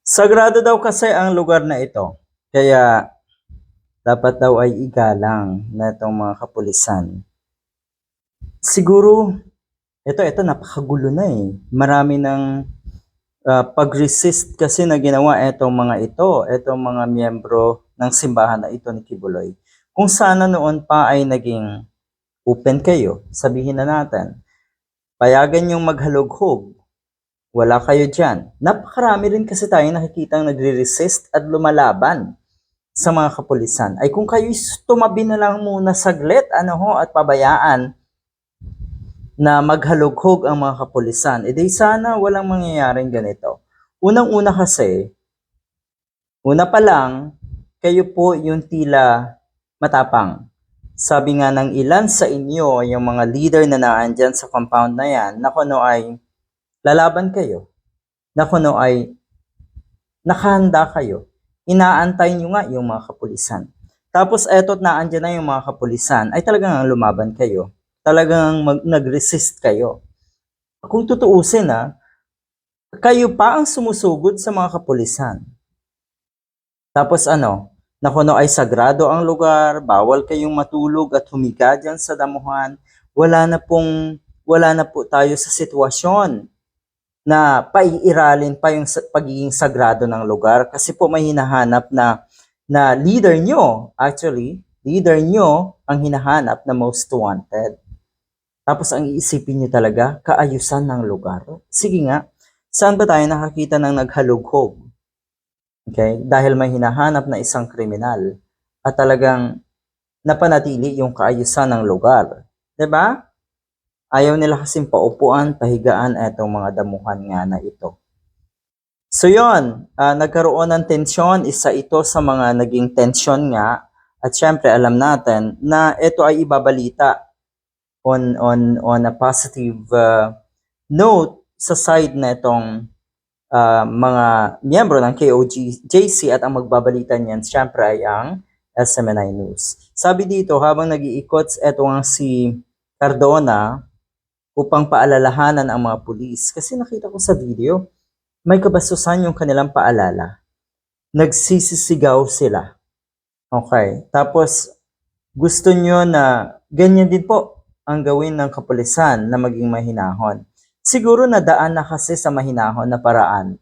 Sagrado daw kasi ang lugar na ito. Kaya dapat daw ay igalang na itong mga kapulisan. Siguro, ito, ito, napakagulo na eh. Marami ng ah, pag-resist kasi na ginawa itong mga ito, itong mga miyembro ng simbahan na ito ni Kibuloy. Kung sana noon pa ay naging open kayo, sabihin na natin, payagan yung maghalughog, wala kayo dyan. Napakarami rin kasi tayo nakikita nagre-resist at lumalaban sa mga kapulisan. Ay kung kayo tumabi na lang muna saglit, ano ho, at pabayaan na maghalughog ang mga kapulisan, edi sana walang mangyayaring ganito. Unang-una kasi, una pa lang, kayo po yung tila matapang. Sabi nga ng ilan sa inyo, yung mga leader na naandyan sa compound na yan, na kuno ay lalaban kayo. Na kuno ay nakahanda kayo. Inaantay nyo nga yung mga kapulisan. Tapos eto't naandyan na yung mga kapulisan, ay talagang lumaban kayo. Talagang mag- nag-resist kayo. Kung tutuusin na, kayo pa ang sumusugod sa mga kapulisan. Tapos ano, na kuno ay sagrado ang lugar, bawal kayong matulog at humiga dyan sa damuhan. Wala na pong, wala na po tayo sa sitwasyon na paiiralin pa yung pagiging sagrado ng lugar kasi po may hinahanap na na leader nyo, actually, leader nyo ang hinahanap na most wanted. Tapos ang iisipin nyo talaga, kaayusan ng lugar. Sige nga, saan ba tayo nakakita ng naghalughog? Okay? Dahil may hinahanap na isang kriminal at talagang napanatili yung kaayusan ng lugar. 'Di ba? Ayaw nila kasing paupuan, pahigaan etong mga damuhan nga na ito. So yon, ah, nagkaroon ng tensyon, isa ito sa mga naging tensyon nga at syempre alam natin na ito ay ibabalita on on on a positive uh, note sa side na itong uh, mga miyembro ng KOGJC at ang magbabalita niyan syempre ay ang SMNI News. Sabi dito, habang nag-iikot ito nga si Cardona upang paalalahanan ang mga pulis. Kasi nakita ko sa video, may kabastusan yung kanilang paalala. Nagsisisigaw sila. Okay. Tapos, gusto nyo na ganyan din po ang gawin ng kapulisan na maging mahinahon. Siguro nadaan na kasi sa mahinahon na paraan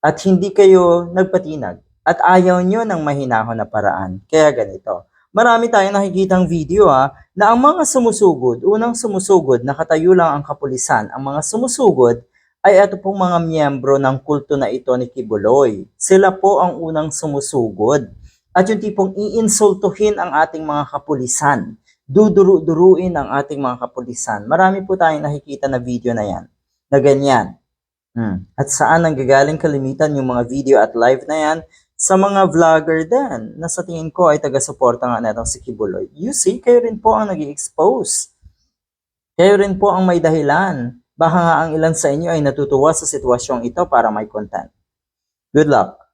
at hindi kayo nagpatinag at ayaw nyo ng mahinahon na paraan. Kaya ganito. Marami tayong nakikitang video ha, na ang mga sumusugod, unang sumusugod, nakatayo lang ang kapulisan. Ang mga sumusugod ay ito pong mga miyembro ng kulto na ito ni Kibuloy. Sila po ang unang sumusugod. At yung tipong iinsultuhin ang ating mga kapulisan. Duduru-duruin ang ating mga kapulisan. Marami po tayong nakikita na video na yan. Na ganyan. Hmm. At saan nanggagaling kalimitan yung mga video at live na yan? Sa mga vlogger din, na sa tingin ko ay taga-suporta nga netong si Kibuloy. You see, kayo rin po ang nag expose Kayo rin po ang may dahilan. Baka nga ang ilan sa inyo ay natutuwa sa sitwasyong ito para may content. Good luck!